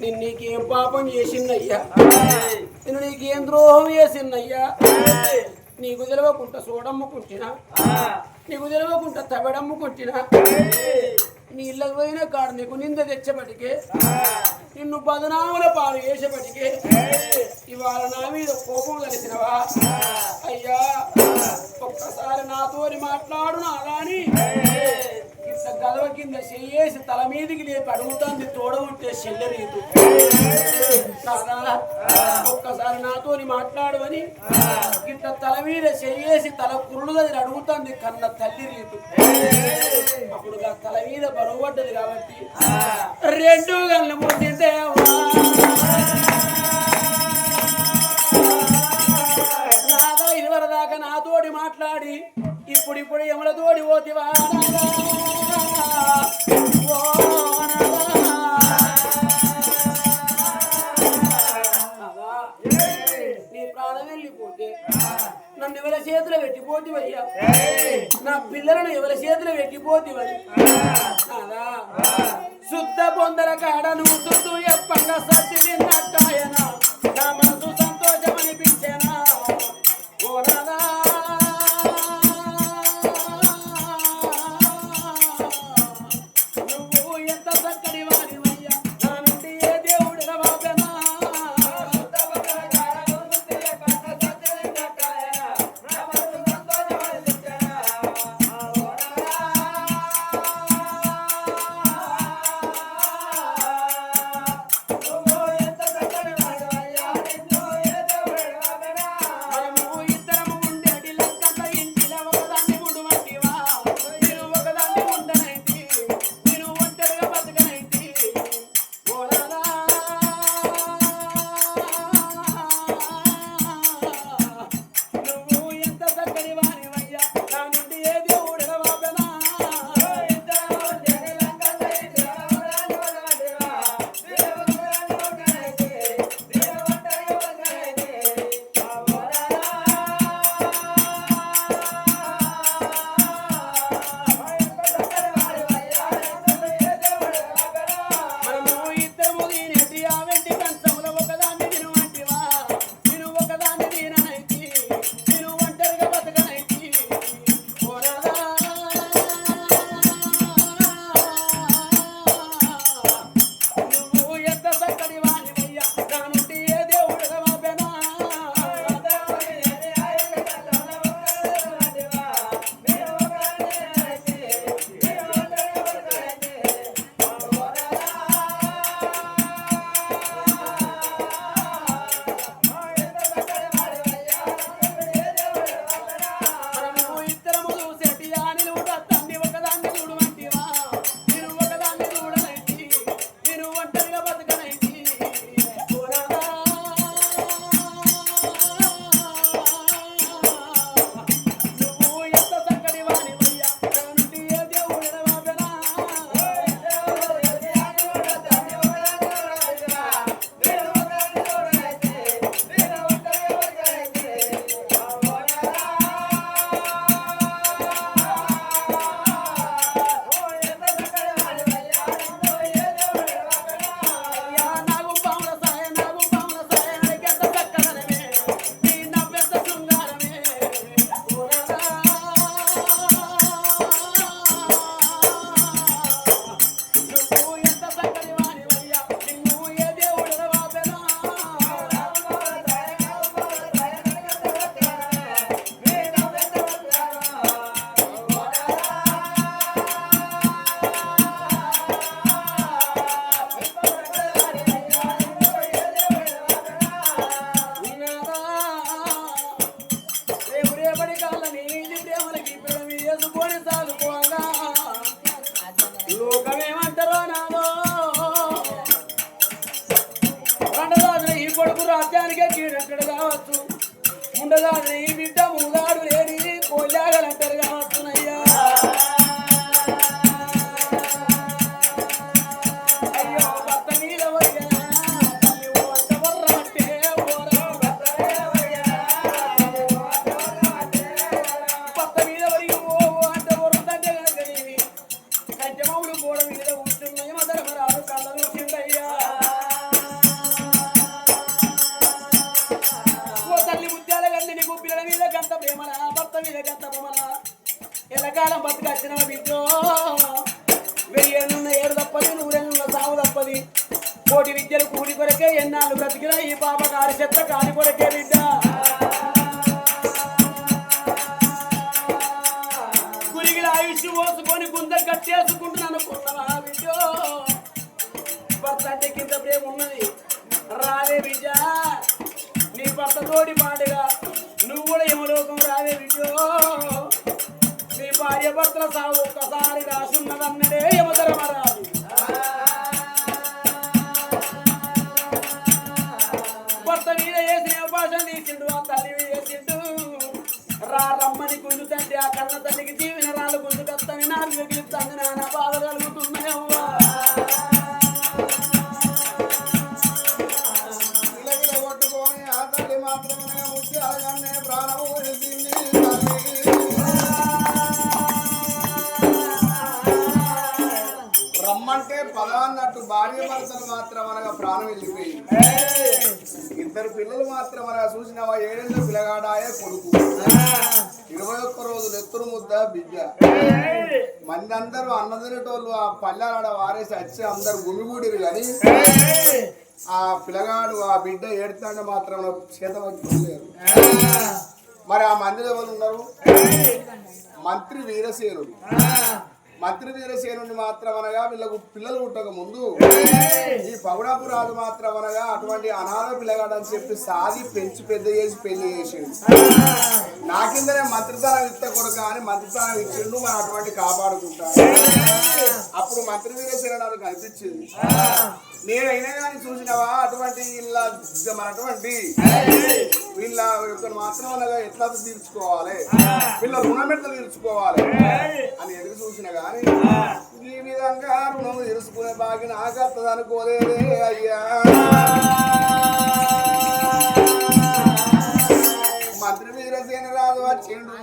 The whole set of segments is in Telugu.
నేను నీకేం పాపం చేసిందయ్యా? నేను నీకేం ద్రోహం చేసిందయ్యా? నీకు తెలవకుంట చూడమ్ముకుంటున్నా నీకు తెలవకుండా తవిడమ్ముకుంటున్నా నీళ్ళకు పోయిన కాడ నీకు నింద తెచ్చబడికే నిన్ను పదనాముల పాలు చేసేపటికే ఇవాళ నా మీద కోపం కలిసినవా? అయ్యా ఒక్కసారి నాతోని మాట్లాడు కానీ గలవ కింద చేసి తల మీదకి లేపి అడుగుతాంది తోడబుట్టే చెల్లెరీతు. ఒక్కసారి నాతోని మాట్లాడమని ఇంత తల మీద చేసి తల కురుడుగా అడుగుతాంది కన్న తల్లి రీతు అప్పుడు తల మీద బరువు పడ్డది కాబట్టి రెండు గంటల ముందు दिवाळी double. గురిగిల పోసుకొని గుంద కట్టేసుకుంటున్నాను అనుకున్నావా బిడ్డ? భర్త అంటే కింద ప్రేమ ఉన్నది. రావే బిడ్డ. నీ భర్త తోడి పాడుగా నువ్వు కూడా యమలోకం రావే బిడ్డ. నీ భార్య భర్తల సాగు ఒక్కసారి రాసున్నదన్నడే యమధర్మరాజు. భర్త మీద వేసిన అవకాశం తీసిండు ఆ తల్లి కన్న తల్లికి జీవిన రాళ్ళు గుంజుకొత్తని నాకు మిగిలిస్తుంది నానా అన్నట్టు భార్య భర్తలు మాత్రం అనగా ప్రాణం వెళ్ళిపోయింది. ఇద్దరు పిల్లలు మాత్రం అనగా చూసినవా? ఏడేళ్ళ పిల్లగాడాయే కొడుకు. ఇరవై ఒక్క రోజులు ఎత్తురు ముద్ద బిడ్డ. మంది అందరూ అన్నదినేటోళ్ళు ఆ పల్లెలాడ వారేసి వచ్చి అందరు గుమిగూడిరు కానీ ఆ పిల్లగాడు ఆ బిడ్డ ఏడుతాంటే మాత్రం చేత పట్టుకోలేరు మరి ఆ మందిలో ఎవరు ఉన్నారు? మంత్రి వీరసేనుడు మంత్రి వీరసేనుని మాత్రం అనగా వీళ్ళకు పిల్లలు పుట్టక ముందు ఈ పౌడాపు రాజు మాత్రం అనగా అటువంటి అనాథ పిల్లగాడని అని చెప్పి సాగి పెంచి పెద్ద చేసి పెళ్ళి చేసిండు. నా కిందనే మంత్రితనం ఇస్తే కొడుక అని మంత్రితనం ఇచ్చిండు మనం అటువంటి కాపాడుకుంటాను అప్పుడు మంత్రి వీరేశ్వర నాకు కనిపించింది. నేనైనా కానీ చూసినవా? అటువంటి వీళ్ళ మన అటువంటి వీళ్ళ మాత్రం అనగా ఎట్లా తీర్చుకోవాలి? వీళ్ళ రుణం ఎట్లా తీర్చుకోవాలి? అని ఎదురు చూసిన కానీ ఈ విధంగా రుణం తీర్చుకునే బాగా నాకు అత్తదనుకోలేదే అయ్యా. వీరసేన రాజు వచ్చిండు.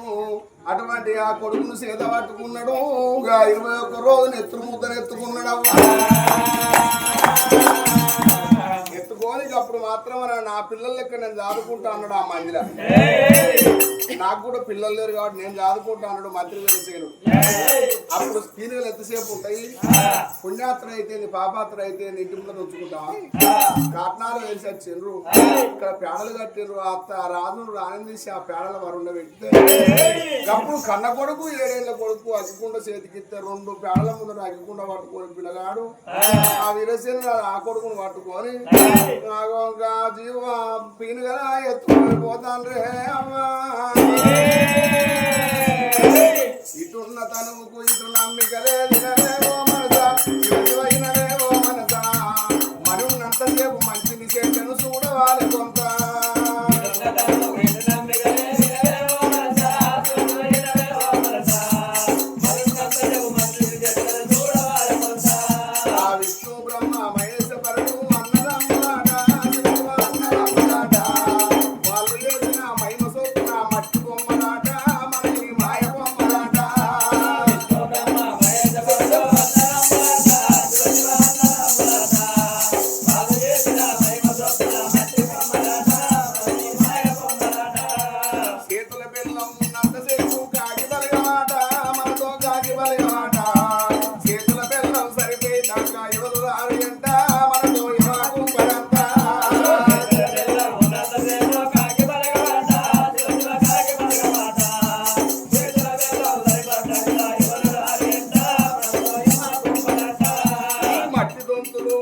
అటువంటి ఆ కొడుకును సేద పట్టుకున్నాడు. ఇరవై ఒక్క రోజు నెత్తురు ముద్ద ఎత్తుకున్నాడు అవ్వ ఎత్తుకొని ఇక అప్పుడు మాత్రం నా పిల్లల లెక్క నేను చదువుకుంటా అన్నాడు ఆ మందిర. నాకు కూడా పిల్లలు లేరు కాబట్టి నేను చదువుకుంటా అన్నాడు మంత్రి వేసేను అప్పుడు స్క్రీన్లు ఎంతసేపు ఉంటాయి? పుణ్యాత్ర అయితే పాపాత్ర అయితే ఇంటి ముందు ఉంచుకుంటావా కట్నాలు వేసి వచ్చిండ్రు. ఇక్కడ పేడలు కట్టిండ్రు. అత్త ఆ రాజును రానందీసి ఆ పేడల వరుండ పెడితే అప్పుడు కన్న కొడుకు ఏడేళ్ళ కొడుకు అగ్గికుండ చేతికిస్తే రెండు పేడల ముందు అగ్గికుండ పట్టుకొని పిల్లగాడు ఆ వీరసేన ఆ కొడుకును పట్టుకొని నాకు ఒక జీవ పీను కదా ఎత్తుకొని పోతాను రే అమ్మా ఇటున్న తనువుకు ఇటు నమ్మిక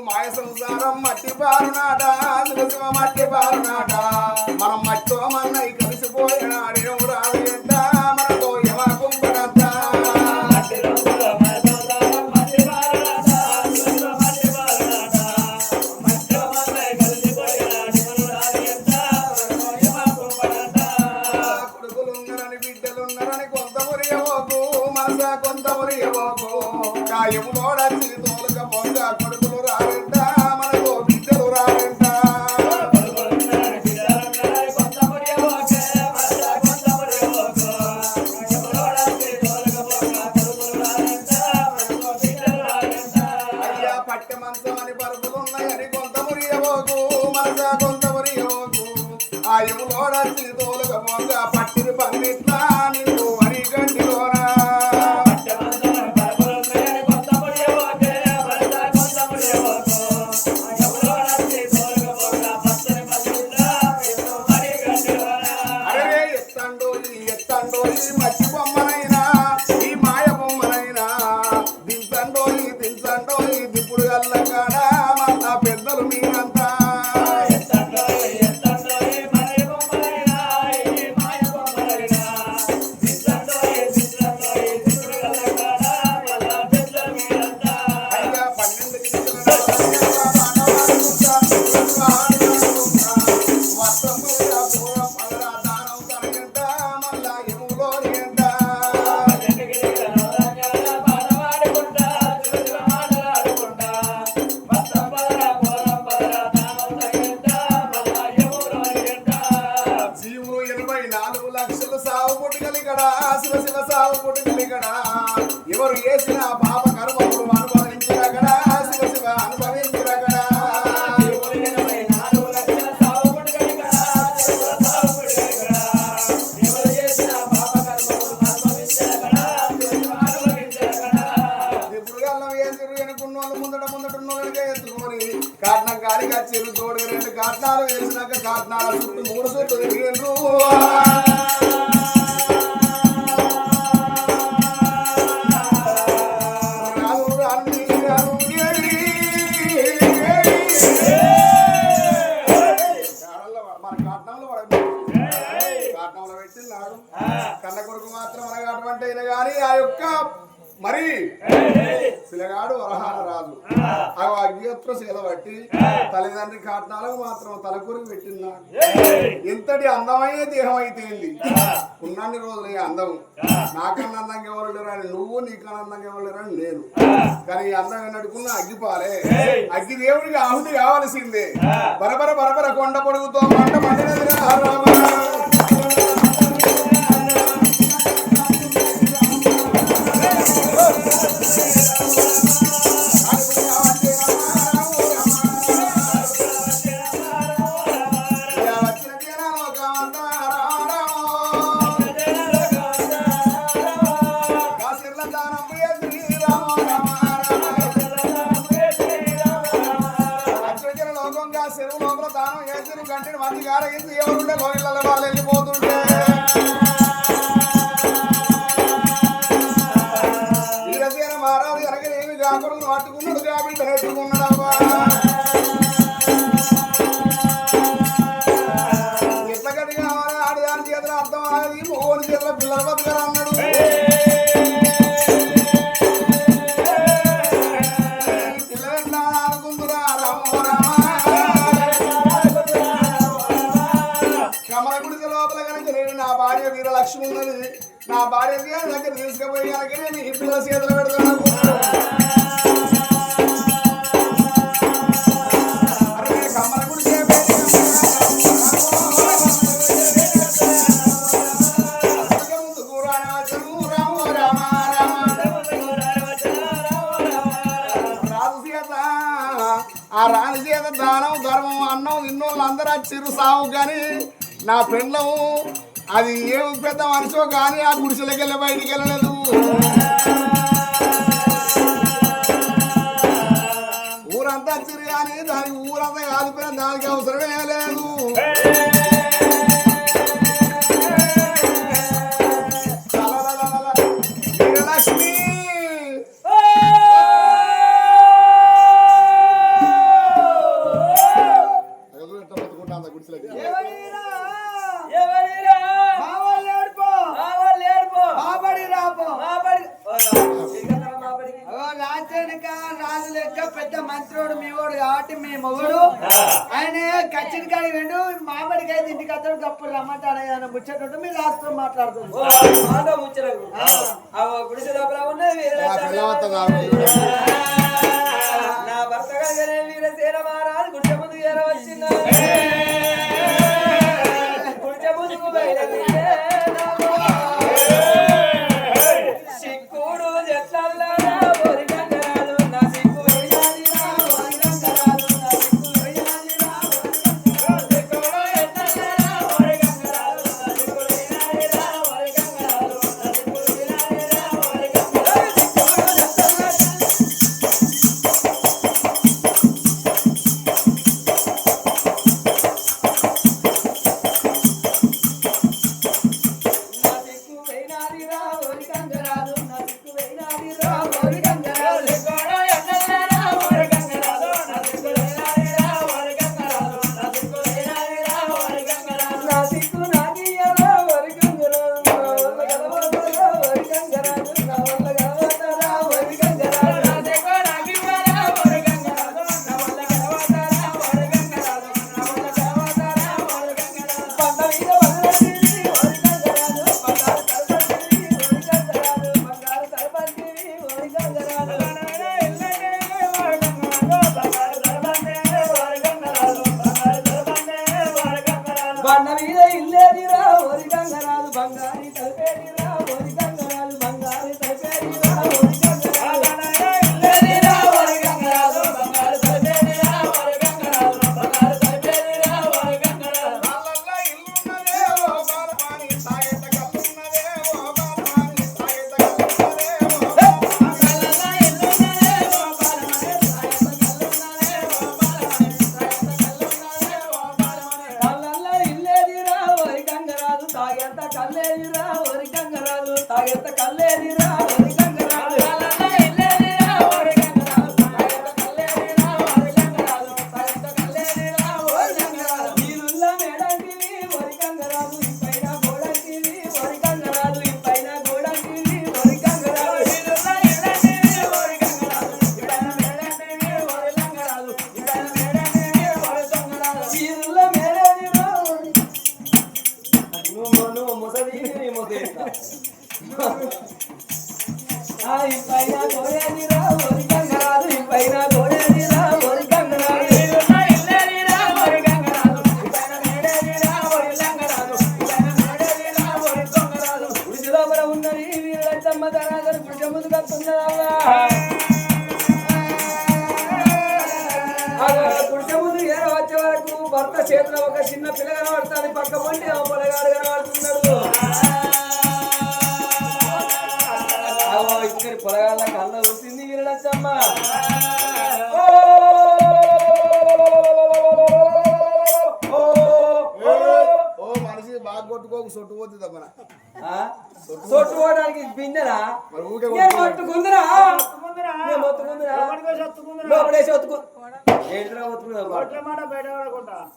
మాయ సంసారం మట్టి పారునాట శివ మట్టి పారునాట మనం మట్టితో తోలుక పొంగ కాట్నాలు వేసినాక కాట్నాల చుట్టూ మూడు చుట్టూ తిరిగిండ్రు కన్న కొడుకు మాత్రం అనగా అటువంటి అయినా కానీ ఆ యొక్క మరి పిల్లగాడు వరహాల రాజు ఆ అగ్నియత్ర శీల బట్టి తల్లిదండ్రి కాట్నాలకు మాత్రం తలకూరికి పెట్టినాడు ఎంతటి అందమైన దేహం అయితే ఉన్నన్ని రోజులు ఈ అందం నాకన్నా అందంగా ఎవరు నువ్వు నీకన్నా అందంగా ఎవరు లేరని నేను. కానీ ఈ అందం నడుకున్న అగ్గిపాలే. అగ్గి దేవుడికి ఆహుతి కావలసిందే. బరబర బరబర కొండ పొడుగుతో మంట మండినదిరా ఆగది మగోని చేతుల పిల్లల బతుకరా అన్నాడు. నా భార్య వీరలక్ష్మి ఉన్నది. నా భార్య దగ్గర తీసుకుపోయి కనుక నేను ఈ పిల్లల చేతులు పెడుతున్నాను. దానం ధర్మం అన్నం ఇన్నోళ్ళు అందరూ వచ్చిర్రు సావు కానీ నా పెండ్లము అది ఏం పెద్ద మనిషో కానీ ఆ గుడిసెలకి వెళ్ళి బయటికి వెళ్ళలేదు. ఊరంతా వచ్చిర్రు కానీ దానికి ఊరంతా కాలిపోయిన దానికి అవసరమే మాట్లాడుతుంది. గుడిసె లోపల ఉన్నది. నా భర్త వీరసేన మహారాజు గుడిసె ముందు ఏర ఓనికంద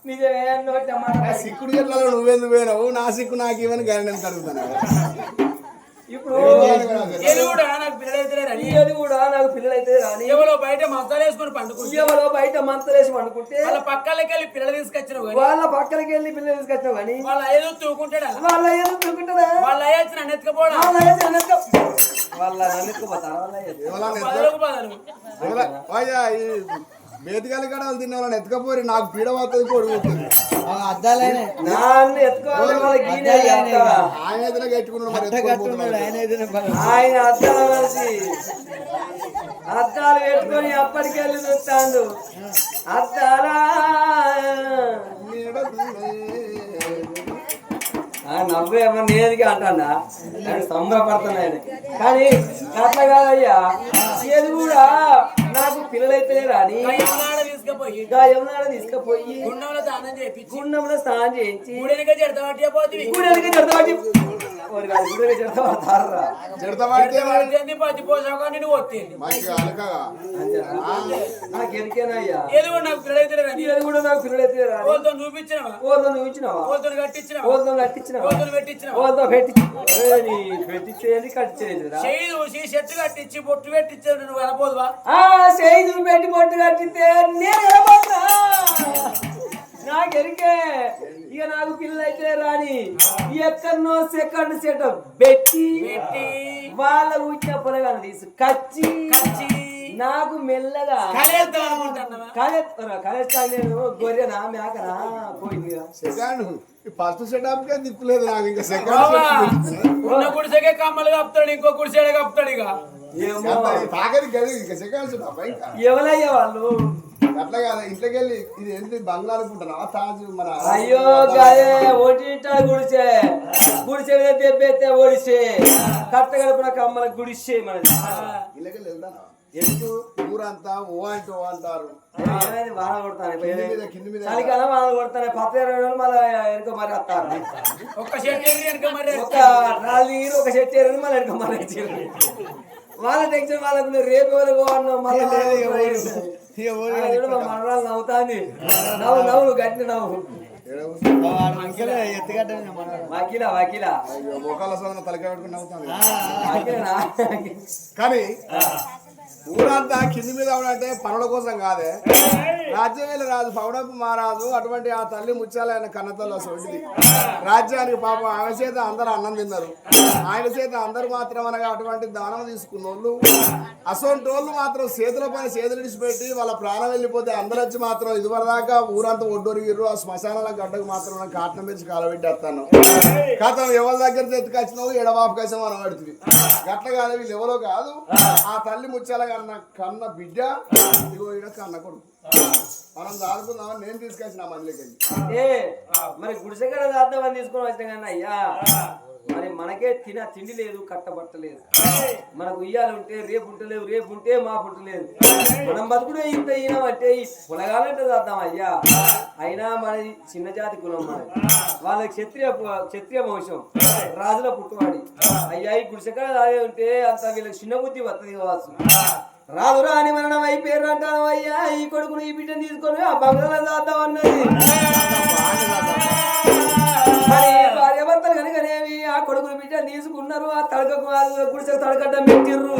నిజమే నోటి మాట సిక్కుడు జిల్లాలో నువ్వెందుకు పోయినావు నా సిక్కు నాకు ఇవన్నీ గారి నేను అడుగుతాను ఇప్పుడు ఏది కూడా నాకు పిల్లలైతే రని ఇది కూడా నాకు పిల్లలైతే రాని ఎవరో బయట మసాలా వేసుకొని పండుకుంటే. ఎవరో బయట మంతలేసి పండుకుంటే వాళ్ళ పక్కలకి వెళ్ళి పిల్లలు తీసుకొచ్చినావు కానీ. వాళ్ళ పక్కలకి వెళ్ళి పిల్లలు తీసుకొచ్చావు కానీ వాళ్ళ ఏదో తూకుంటాడు. వాళ్ళ ఏదో తిరుగుంటారా వాళ్ళ అయ్యొచ్చి నన్ను ఎత్తుకపోవడం వాళ్ళ వాళ్ళ వాళ్ళ ఏదో? పదలకు పదలు బేతికాలి కాడ వాళ్ళు తిన్న వాళ్ళని ఎత్తుకపోయి నాకు పీడ పోతుంది పొడి ఆయన అద్దాల మనిషి అద్దాలు పెట్టుకొని అప్పటికెళ్ళి చూస్తాడు. అద్దాలా. ఆ నవ్వు ఏమన్నా నేదిగా అంటాడా. నేను ఆయన కానీ అట్లా కాదయ్యా. ఏది కూడా నాకు పిల్లలైతే రాని యమునాడ తీసుకుపోయి. గాయంనాడ తీసుకుపోయి గుండంలో దానం చేపించి గుండంలో స్నానం చేయించి. గుడెనక జడత పట్టే పోతివి. గుడెలకి జడతాటి గుడెలకి జడతారా చెడతా పడితే మరి జడ్త పెట్టి కట్టించి బొట్టు పెట్టించాడు నువ్వు వెళ్ళబోదువా? ఆ చేయి పెట్టి పొట్టు కట్టితే నేను ఎడబోతా నాకు ఎరికే ఇక నాకు పిల్లలైతే రాని ఎక్కడనో సెకండ్ సెటప్ పెట్టి పెట్టి వాళ్ళ ఊచిన పొలగాన్ని తీసి. కచ్చి. కచ్చి. నాకు మెల్లగా కలెత్తా నేను. గొర్రెనా మేకనా? పోయింది సెకండ్. ఫస్ట్ సెటప్ కే దిక్కులేదు నాకు ఇంకా సెకండ్ ఉన్న గుడిసెకే కమ్మలు కప్పుతాడు ఇంకో గుడిసెడే సెటప్ ఇంకా. ఎవరయ్యా వాళ్ళు? అట్లా కాదు ఇంట్లోకి వెళ్ళి ఇది ఏంటి బంగ్లా అనుకుంటున్నా తాజు మన అయ్యో గాయే ఒటింటా గుడిసే. గుడిసే మీద దెబ్బెత్తే ఒడిసే కట్ట గడపన కమ్మల గుడిసే మనది. ఇళ్ళకి వెళ్ళి వెళ్దానా ఎందుకు? ఊరంతా ఓ అంటే ఓ అంటారు. వాన కొడతాను కింది మీద కింది మీద. చలికాలం వాన కొడతాను పత్తి ఇరవై రోజులు మళ్ళీ వెనుక మరి వస్తారు ఒక్క చెట్టు ఎగిరి వెనక మరి ఒక ఒక చెట్టు ఏరని మళ్ళీ వెనుక మరి వాళ్ళ టెన్షన్ వాళ్ళకు రేపు ఎవరు పోవన్నావు మళ్ళీ మనరాలు నవ్వుతాంది. నవ్వు నవ్వు గట్టి నవ్వు. కానీ ఊరంతా కింది మీద అంటే పనుల కోసం కాదే. రాజ్యమేల రాజు పౌడపు మహారాజు అటువంటి ఆ తల్లి ముత్యాలైన కన్నతల్లో సొంటిది రాజ్యానికి పాపం ఆమె చేత అందరూ అన్నం తిన్నారు. ఆయన చేత అందరూ మాత్రం అనగా అటువంటి దానం తీసుకున్న వాళ్ళు అసొంటి వాళ్ళు మాత్రం చేతుల పైన చేతులు విడిచిపెట్టి వాళ్ళ ప్రాణం వెళ్ళిపోతే అందరూ వచ్చి మాత్రం ఇదివరదాకా ఊరంతా ఒడ్డొరిగిర్రు. ఆ శ్మశానాల గడ్డకు మాత్రం కాటన పెంచి కాలబెట్టేస్తాను కథం ఎవరి దగ్గర తెచ్చుకొచ్చినావు ఎడబాపు కోసం మనం పడుతుంది గట్ల కాదు వీళ్ళు ఎవరో కాదు. ఆ తల్లి ముచ్చాల కన్న కన్న బిడ్డ ఇదిగో ఈడ కన్న కొడుకు. మనం దాడుకుందామని నేను తీసుకొచ్చిన మందికి. వెళ్ళి ఏ మరి గుడిసెగడ దాద్దామని తీసుకొని వచ్చిన కానీ అయ్యా మరి మనకే తిన తిండి లేదు కట్టబట్టలేదు మనకు ఉయ్యాలంటే రేపు ఉంటలేవు రేపు ఉంటే మా పుట్టలేదు మనం బతుకుడే ఇంత ఈయనమంటే ఈ పులగాలంటే చేద్దాం అయ్యా? అయినా మనది చిన్న జాతి కులం మనది వాళ్ళకి క్షత్రియ క్షత్రియ వంశం. రాజుల పుట్టువాడి. అయ్యా ఈ గుడిసెక్కడ దాదే ఉంటే అంత వీళ్ళకి చిన్న బుద్ధి వస్తుంది కావచ్చు. రాదు రాని మరణం అయిపోయారు అంటాను అయ్యా ఈ కొడుకును ఈ బిడ్డను తీసుకొని ఆ బంగ్లాలో దాద్దాం అన్నది. భార్యభర్తలు భార్యాభర్తలు కనుకనేవి ఆ కొడుకుని బిడ్డను తీసుకున్నారు. ఆ తడకకు గుడిసెకు తడకడ్డం పెట్టిర్రు.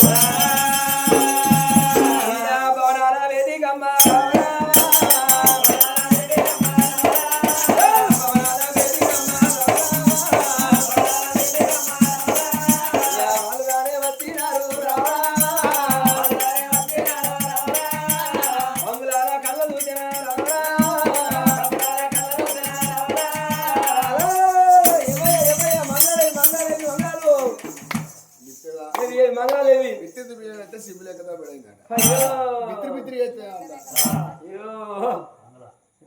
ಸಿಗ್ಬೇಕದ కదా ಬಿತ್ರಿ మంగళాలా. ಐತೆ ಅಯ್ಯೋ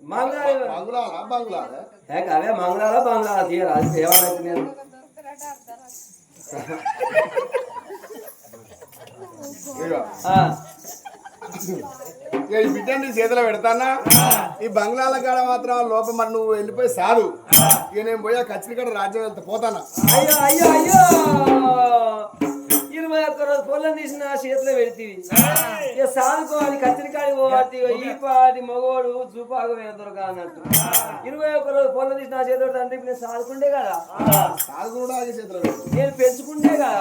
ಮಂಗಳಾಳ ಮಂಗಳಾಳ ಮಂಗಳಾಳ ఈ బిడ్డని చేతిలో పెడతానా? ఈ బంగ్లాల కాడ మాత్రం లోపం మరి నువ్వు వెళ్ళిపోయి సారు. ఇక నేను పోయా ఖచ్చితంగా రాజ్యం వెళ్తా పోతానా? అయ్యో అయ్యో అయ్యో. ఇరవై ఒక్క రోజు పొలం తీసిన చేతిలో పెడితే ఇక సాదుకోవాలి కత్తిరికాడి పోవాలి ఈ పాటి మగోడు చూపాకు దొరక అన్నట్టు ఇరవై ఒక్క రోజు పొలం తీసిన చేతిలో అంటే నేను సాదుకుంటే కదా. నేను పెంచుకుంటే కదా?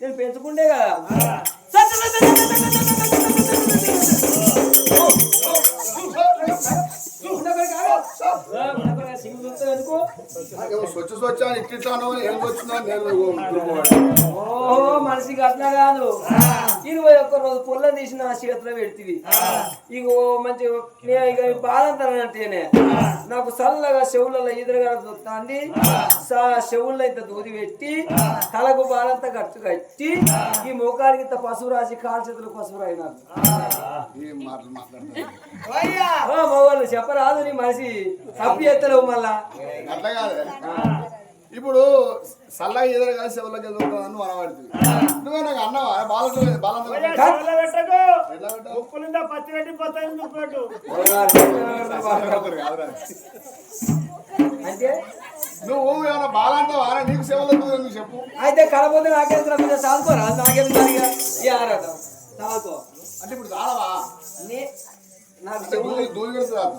నేను పెంచుకుంటే కదా ఎందుకు? స్వచ్ఛ స్వచ్ఛ అని ఇట్టిట్లానో ఏం వచ్చిందో నేను ఓ మనిషికి అట్లా కాదు. ఇరవై ఒక్క రోజు పొల్ల తీసి నా చేతిలో పెడితివి. ఇగో మంచి నేను ఇక బాధంతనంటేనే నాకు చల్లగా చెవులలో ఎదురుగా దొత్తాంది చెవుల్లో ఇంత దూది పెట్టి తలకు బాలంతా గట్టు కట్టి ఈ ముఖానికి ఇంత పసుపు రాసి కాలు చేతులు పసుపు రాయి నాకు ఏం మాటలు మాట్లాడతాను అయ్యా! ఓ మగవాళ్ళు చెప్పరాదు నీ మనిషి. తప్పి ఎత్తలేవు మళ్ళా. అట్లా కాదు ఇప్పుడు సల్లగా ఎదురు కలిసి ఎవరికి ఎదుగుతుందని మనం పడుతుంది నువ్వే నాకు అన్నావా? బాలంతో బాలంతో ఎట్లా పెట్టావు? ముక్కులుందా పత్తి పెట్టి. పోతాయి ఎందుకు పెట్టు మాట్లాడతారు కాదురా. అంటే? నువ్వు ఏమైనా బాలంతో వారా నీకు సేవలు ఎందుకు చెప్పు. అయితే కలపోతే నాకేంద్ర మీద సాదుకోరా నాకేంద్ర అంటే ఇప్పుడు చాలవా?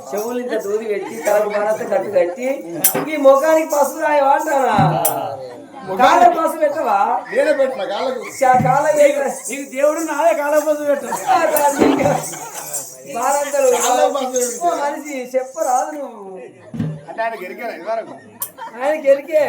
చెవులు ఇంత దూది పెట్టి తలకు బాలంతా కట్టు కట్టి ఈ ముఖానికి పసుపు రాయవా అంటానా? కాళ్ళ పసుపు పెట్టవా? నేనే పెట్టిన కాళ్ళకు. కాళ్ళ నీకు దేవుడు నాదే కాలపోతు పెట్టు. బాలంతలు కాళ్ళకు పసుపు పెట్టి. మనిషి చెప్పరాదు నువ్వు. అంటే ఆయన గెలికాను ఇదివరకు? ఆయనకి ఎరికే